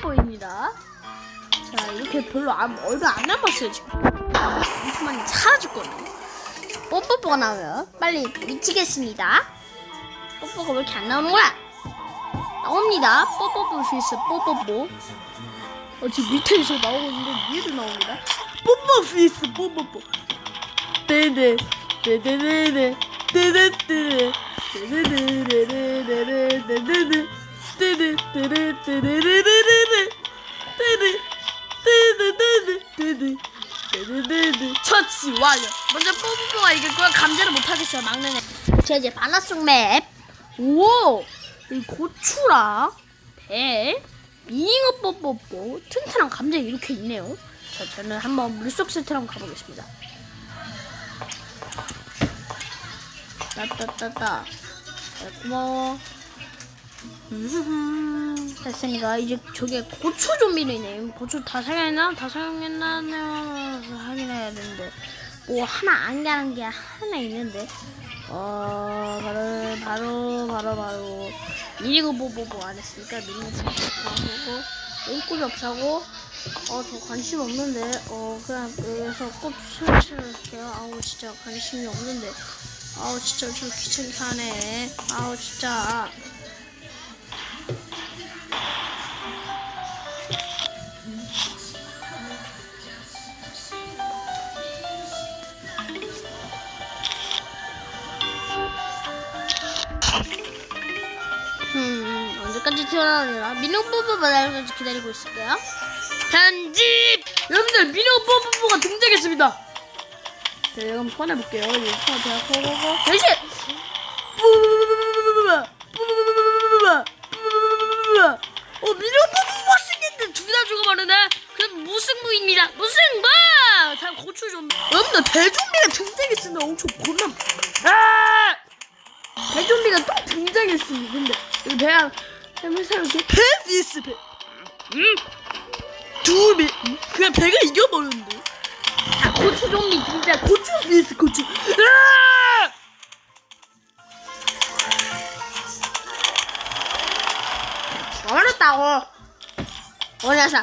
뽀뽀뽀입니다. 자, 이렇게 별로 안, 얼마 안 남았어요, 지금. 잠시만요, 사라질 거예요. 뽀뽀뽀가 나오면 빨리 미치겠습니다. 뽀뽀가 왜 이렇게 안 나오는 거야? 나옵니다. 뽀뽀뽀 피스 뽀뽀뽀. 어, 지금 밑에서 나오고 있는데 위에도 나옵니다. 뽀뽀 피스 뽀뽀뽀. 네네. 네네네네. 네네네 네. 네네네네네네네네네. 네네네네네네네네네. 네네네네네네네. 네네네네. 처치 완료. 먼저 뽀뽀뽀가 이길 거야. 감지를 못하겠어요. 막내네. 자 이제 바나속 맵. 오. 이 고추랑 배, 잉어 뽀뽀뽀, 튼튼한 감자 이렇게 있네요. 자 저는 한번 물속 한번 가보겠습니다. 따따따따. 네, 고마워. 음, 됐으니까 이제 저게 고추 좀비네요. 고추 다 사용했나? 다 사용했나? 확인해야 되는데 뭐 하나 안 가는 게 하나 있는데 어 바로 바로 바로 바로 미리고 뭐뭐뭐 안 했으니까 미리고 뭐뭐 인구비 없사고 어 저 관심 없는데 어 그냥 여기서 꼭 설치할게요. 아우 진짜 관심이 없는데 아우 진짜 좀 귀찮게 하네. 아우 진짜. 여기까지 튀어나오느라 민호 뽀뽀가 나오는지 기다리고 있을게요. 편집! 여러분들 민호 뽀뽀가 등장했습니다. 자, 이거 한번 꺼내볼게요. 이거 제가 꺼고 대신! 어, 민호 뽀뽀가 생겼는데 둘다 죽어버리네. 그럼 무승부입니다. 무승부! 잘 고추 좀. 여러분들 대좀비가 등장했으면 엄청 고남. 아! 배좀비가 또 등장했습니다. 근데 배양 해면서 이렇게 배비스 배. 음. 두 배. 그냥 배가 이겨버렸는데. 아 고추 좀비 진짜 고추 비스 고추. 아! 어렸다고. 어려서